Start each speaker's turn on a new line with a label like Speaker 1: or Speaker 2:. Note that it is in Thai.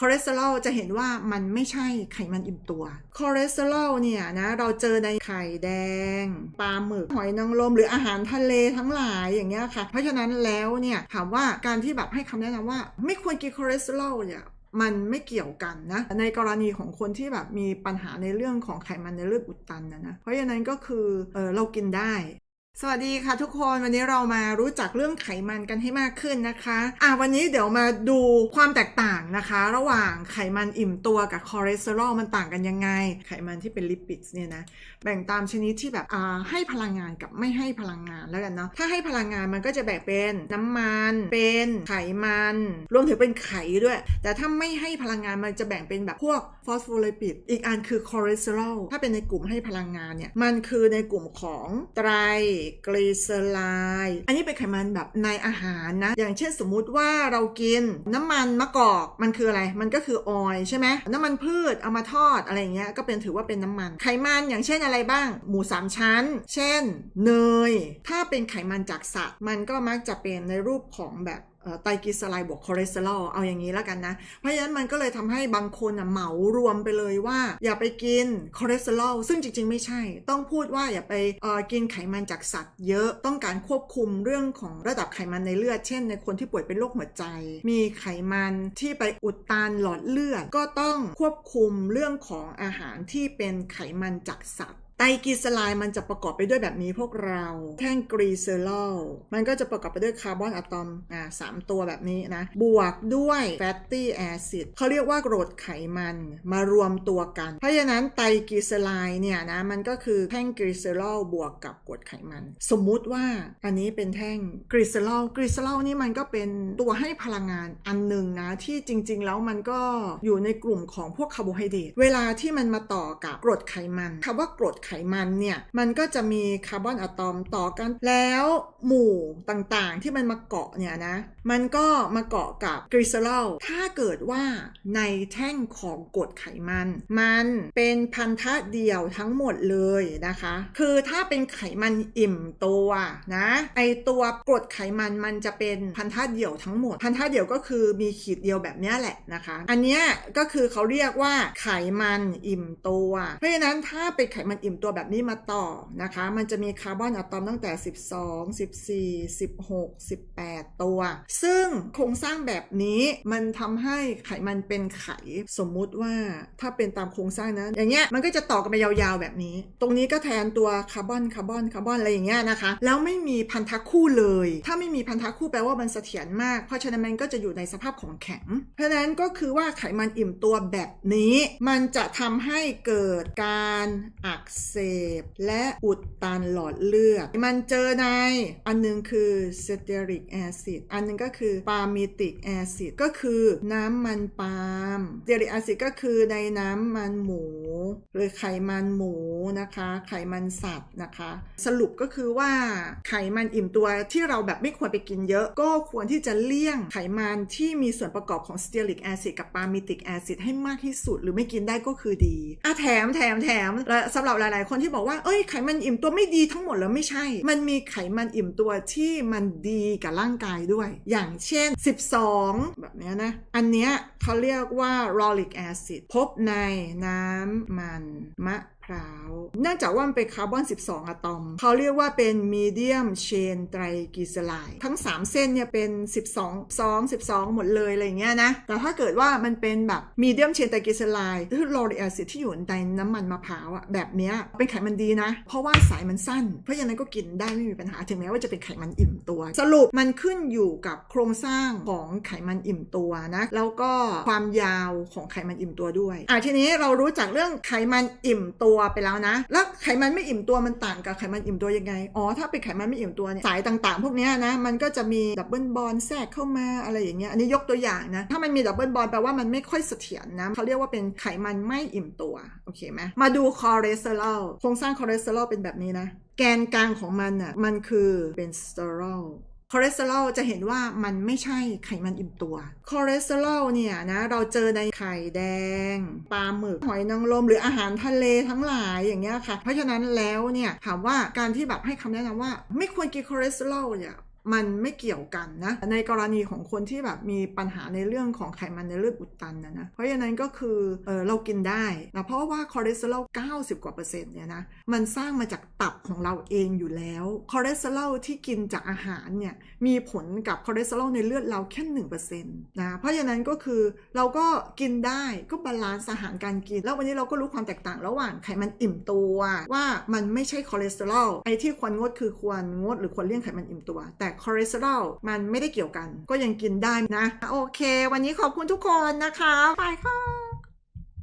Speaker 1: คอเลสเตอรอลจะเห็นว่ามันไม่ใช่ไขมันอิ่มตัว คอเลสเตอรอลเนี่ยนะเราเจอในไข่แดง ปลาหมึก หอยนางรมหรืออาหารทะเลทั้งหลายอย่างเงี้ยค่ะ เพราะฉะนั้นแล้วเนี่ยถามว่าการที่แบบให้คำแนะนำว่า ไม่ควรกินคอเลสเตอรอลเนี่ยมันไม่เกี่ยวกันนะ ในกรณีของคนที่แบบมีปัญหาในเรื่องของไขมันในเลือดอุดตันนะนะ เพราะฉะนั้นก็คือเออเรากินได้ สวัสดีค่ะทุกคนวันนี้เรามารู้จักเรื่องไขมันกันให้มากขึ้นนะคะ อะวันนี้เดี๋ยวมาดูความแตกต่างนะคะ ระหว่างไขมันอิ่มตัวกับคอเลสเตอรอลมันต่างกันยังไง ไขมันที่เป็นลิปิดเนี่ยนะแบ่งตามชนิดที่แบบอ่าให้พลังงานกับไม่ให้พลังงานแล้วกันเนาะถ้าให้พลังงานมันก็จะแบ่งเป็นน้ำมันเป็นไขมันรวมถึงเป็นไขด้วย แต่ถ้าไม่ให้พลังงานมันจะแบ่งเป็นแบบพวกฟอสโฟลิปิดอีกอันคือคอเลสเตอรอลถ้าเป็นในกลุ่มให้พลังงานเนี่ยมันคือในกลุ่มของไตรกลีเซอไรด์อันนี้เป็นไขมันแบบในอาหารนะ อย่างเช่นสมมุติว่าเรากินน้ำมันมะกอกมันคืออะไร มันก็คือออยล์ใช่ไหมน้ำมันพืชเอามาทอดอะไรอย่างเงี้ยก็เป็นถือว่าเป็นน้ำมัน ไขมันอย่างเช่นอะไรบ้าง หมูสามชั้น เช่น เนย ถ้าเป็นไขมันจากสัตว์ มันก็มักจะเป็นในรูปของแบบ ไตรกลีเซอไรด์บวกคอเลสเตอรอลเอาอย่างนี้แล้วกันนะ เพราะฉะนั้นมันก็เลยทำให้บางคนเหมารวมไปเลยว่า อย่าไปกินคอเลสเตอรอลซึ่งจริง ๆ ไม่ใช่ ต้องพูดว่าอย่าไปกินไขมันจากสัตว์ เยอะต้องการควบคุมเรื่องของระดับไขมันในเลือด เช่น ในคนที่ป่วยเป็นโรคหัวใจ มีไขมันที่ไปอุดตันหลอดเลือด ก็ต้องควบคุมเรื่องของอาหารที่เป็นไขมันจากสัตว์ ไตรกลีเซอไรด์มันจะประกอบไปด้วยแบบนี้พวกเรา แท่งกรีเซอรอลมันก็จะประกอบไปด้วยคาร์บอนอะตอมอ่าสามตัวแบบนี้นะ บวกด้วยแฟตตี้แอซิดเขาเรียกว่ากรดไขมันมารวมตัวกัน เพราะฉะนั้นไตรกลีเซอไรด์เนี่ยนะมันก็คือแท่งกรีเซอรอลบวกกับกรดไขมัน สมมุติว่าอันนี้เป็นแท่งกรีเซอรอลกรีเซอรอลนี่มันก็เป็นตัวให้พลังงานอันหนึ่งนะที่จริง ๆ แล้วมันก็อยู่ในกลุ่มของพวกคาร์โบไฮเดรตเวลาที่มันมาต่อกับกรดไขมันคำว่ากรดไขมันเนี่ยมันก็จะมีคาร์บอนอะตอมต่อกัน แล้วหมู่ต่างๆที่มันมาเกาะเนี่ยนะมันก็มาเกาะกับกรีเซอรอลถ้าเกิดว่าในแท่งของกรดไขมัน มันเป็นพันธะเดียวทั้งหมดเลยนะคะ คือถ้าเป็นไขมันอิ่มตัวนะไอตัวกรดไขมันมันจะเป็นพันธะเดียวทั้งหมด พันธะเดียวก็คือมีขีดเดียวแบบเนี้ยแหละนะคะ อันนี้ก็คือเขาเรียกว่าไขมันอิ่มตัว เพราะฉะนั้นถ้าเป็นไขมันอิ่มตัวแบบนี้มาต่อนะคะ มันจะมีคาร์บอนอะตอมตั้งแต่ 12 14 16 18 ตัว ซึ่งโครงสร้างแบบนี้มันทำให้ไขมันเป็นไขสมมุติว่าถ้าเป็นตามโครงสร้างนะอย่างเงี้ยมันก็จะต่อกันไปยาวๆแบบนี้ ตรงนี้ก็แทนตัวคาร์บอนคาร์บอนคาร์บอนอะไรอย่างเงี้ยนะคะ แล้วไม่มีพันธะคู่เลย ถ้าไม่มีพันธะคู่แปลว่ามันเสถียรมาก เพราะฉะนั้นมันก็จะอยู่ในสภาพของแข็ง เพราะฉะนั้นก็คือว่าไขมันอิ่มตัวแบบนี้ มันจะทำให้เกิดการอักเสเสบ และอุดตันหลอดเลือด มันเจอในอันหนึงคือเซเตริกแอซิด อันหนึงก็คือปามิติกแอซิด ก็คือน้ำมันปาล์มเซเตริกแอซิดก็คือในน้ำมันหมู หรือไขมันหมูนะคะ ไขมันสัตว์นะคะ สรุปก็คือว่าไขมันอิ่มตัวที่เราแบบไม่ควรไปกินเยอะ ก็ควรที่จะเลี่ยงไขมันที่มีส่วนประกอบของสเตียริกแอซิดกับปามิติกแอซิดให้มากที่สุดหรือไม่กินได้ก็คือดีอะแถมแถมแถมและสำหรับหลาย ๆ คนที่บอกว่าเอ้ยไขมันอิ่มตัวไม่ดีทั้งหมดแล้วไม่ใช่ มันมีไขมันอิ่มตัวที่มันดีกับร่างกายด้วย อย่างเช่น 12 แบบนี้นะ อันเนี้ยเขาเรียกว่า rolic acid พบในน้ำมัน มะ พร้าว เนื่องจากว่ามันเป็นคาร์บอน 12 อะตอม เขาเรียกว่าเป็น medium chain triglyceride ทั้ง 3 เส้นเนี่ยเป็น 12 2 12 หมดเลยอะไรเงี้ยนะ แต่ถ้าเกิดว่ามันเป็นแบบ medium chain triglyceride คือ loric acid ที่อยู่ในน้ำมันมะพร้าวอะแบบเนี้ยเป็นไขมันดีนะ เพราะว่าสายมันสั้น เพราะฉะนั้นก็กินได้ไม่มีปัญหาถึงแม้ว่าจะเป็นไขมันอิ่มตัว สรุปมันขึ้นอยู่กับโครงสร้างของไขมันอิ่มตัวนะแล้วก็ความยาวของไขมันอิ่มตัวด้วยอะทีนี้เรารู้จักเรื่องไขมันอิ่มตัวไปแล้วนะ แล้วไขมันไม่อิ่มตัวมันต่างกับไขมันอิ่มตัวยังไง อ๋อ ถ้าเป็นไขมันไม่อิ่มตัวเนี่ยสายต่างๆ พวกนี้นะ มันก็จะมีดับเบิลบอลแทรกเข้ามาอะไรอย่างเงี้ย อันนี้ยกตัวอย่างนะ ถ้ามันมีดับเบิลบอลแปลว่ามันไม่ค่อยเสถียรนะ เขาเรียกว่าเป็นไขมันไม่อิ่มตัว โอเคไหมมาดูคอเลสเตอรอล โครงสร้างคอเลสเตอรอลเป็นแบบนี้นะ แกนกลางของมันอะ มันคือเป็นสเตอรอล คอเลสเตอรอลจะเห็นว่ามันไม่ใช่ไขมันอิ่มตัวคอเลสเตอรอลเนี่ยนะเราเจอในไข่แดงปลาหมึกหอยนางรมหรืออาหารทะเลทั้งหลายอย่างเงี้ยค่ะ เพราะฉะนั้นแล้วเนี่ยถามว่าการที่แบบให้คำแนะนำว่า ไม่ควรกินคอเลสเตอรอลเนี่ย มันไม่เกี่ยวกันนะ ในกรณีของคนที่แบบมีปัญหาในเรื่องของไขมันในเลือดอุดตันนะนะ เพราะฉะนั้นก็คือเออเรากินได้นะเพราะว่าคอเลสเตอรอล90 กว่าเปอร์เซ็นต์เนี่ยนะ มันสร้างมาจากตับของเราเองอยู่แล้ว คอเลสเตอรอลที่กินจากอาหารเนี่ยมีผลกับคอเลสเตอรอลในเลือดเราแค่หนึ่งเปอร์เซ็นต์นะ เพราะฉะนั้นก็คือเราก็กินได้ก็บาลานซ์อาหารการกิน แล้ววันนี้เราก็รู้ความแตกต่างระหว่างไขมันอิ่มตัวว่ามันไม่ใช่คอเลสเตอรอลไอ้ที่ควรงดคือควรงด หรือควรเลี่ยงไขมันอิ่มตัว แต่คอเลสเตอรอลมันไม่ได้เกี่ยวกัน ก็ยังกินได้นะ โอเค วันนี้ขอบคุณทุกคนนะคะ บายค่ะ